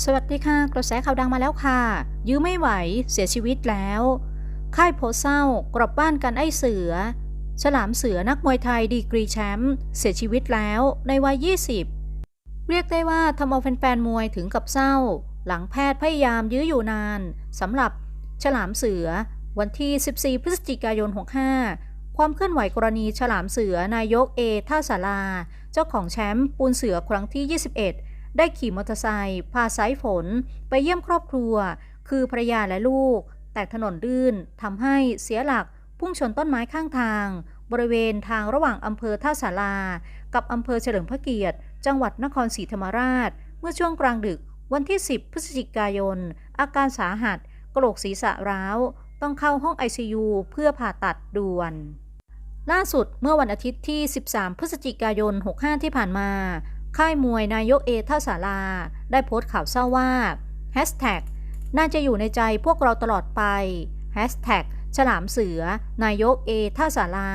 สวัสดีค่ะ กระแสข่าวดังมาแล้วค่ะ ยื้อไม่ไหว เสียชีวิตแล้ว ค่ายโพเศร้ากลับบ้านกันไอเสือ ฉลามเสือนักมวยไทยดีกรีแชมป์เสียชีวิตแล้วในวัย 20 เรียกได้ว่าทำเอาแฟนๆมวยถึงกับเศร้า หลังแพทย์พยายามยื้ออยู่นานสำหรับฉลามเสือ วันที่ 14 พฤศจิกายน 65 ความเคลื่อนไหวกรณีฉลามเสือนายกเอท่าสาราเจ้าของแชมป์ปูนเสือครั้งที่ 21 ได้ขี่มอเตอร์ไซค์พาสายฝน ไปเยี่ยมครอบครัว คือภรรยาและลูก แต่ถนนลื่นทำให้เสียหลักพุ่งชนต้นไม้ข้างทาง บริเวณทางระหว่างอำเภอท่าสารา กับอำเภอเฉลิมพระเกียรติ จังหวัดนครศรีธรรมราช เมื่อช่วงกลางดึกวันที่ 10 พฤศจิกายน อาการสาหัสกระโหลกศีรษะร้าว ต้องเข้าห้อง ICU เพื่อผ่าตัดด่วนล่าสุดเมื่อวันอาทิตย์ที่ 13 พฤศจิกายน 65 ที่ผ่านมา ค่ายมวยนายกเอท่าสาราได้โพสต์ข่าวเศร้าว่า Hashtag น่าจะอยู่ในใจพวกเราตลอดไป Hashtag ฉลามเสือ นายกเอท่าสารา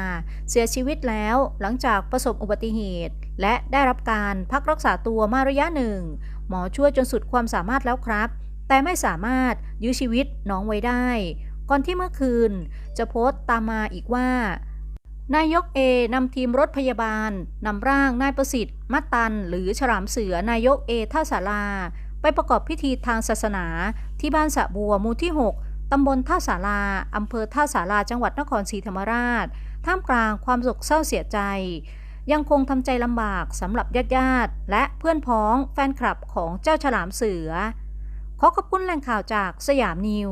เสียชีวิตแล้วหลังจากประสบอุบัติเหตุ และได้รับการพักรักษาตัวมาระยะหนึ่ง หมอช่วยจนสุดความสามารถแล้วครับ แต่ไม่สามารถยื้อชีวิตน้องไว้ได้ ก่อนที่เมื่อคืน จะโพสต์ตามมาอีกว่า นายกเอนำทีมรถพยาบาลนำร่างนายประสิทธิ์ มัตตัน หรือฉลามเสือนายกเอท่าสาราไปประกอบพิธีทางศาสนา ที่บ้านสะบัวหมู่ที่ 6 ตำบลท่าสาราอำเภอท่าสาราจังหวัดนครศรีธรรมราช ท่ามกลางความโศกเศร้าเสียใจ ยังคงทำใจลำบากสำหรับญาติญาติและเพื่อนพ้องแฟนคลับของเจ้าฉลามเสือ ขอขอบคุณแหล่งข่าวจากสยามนิว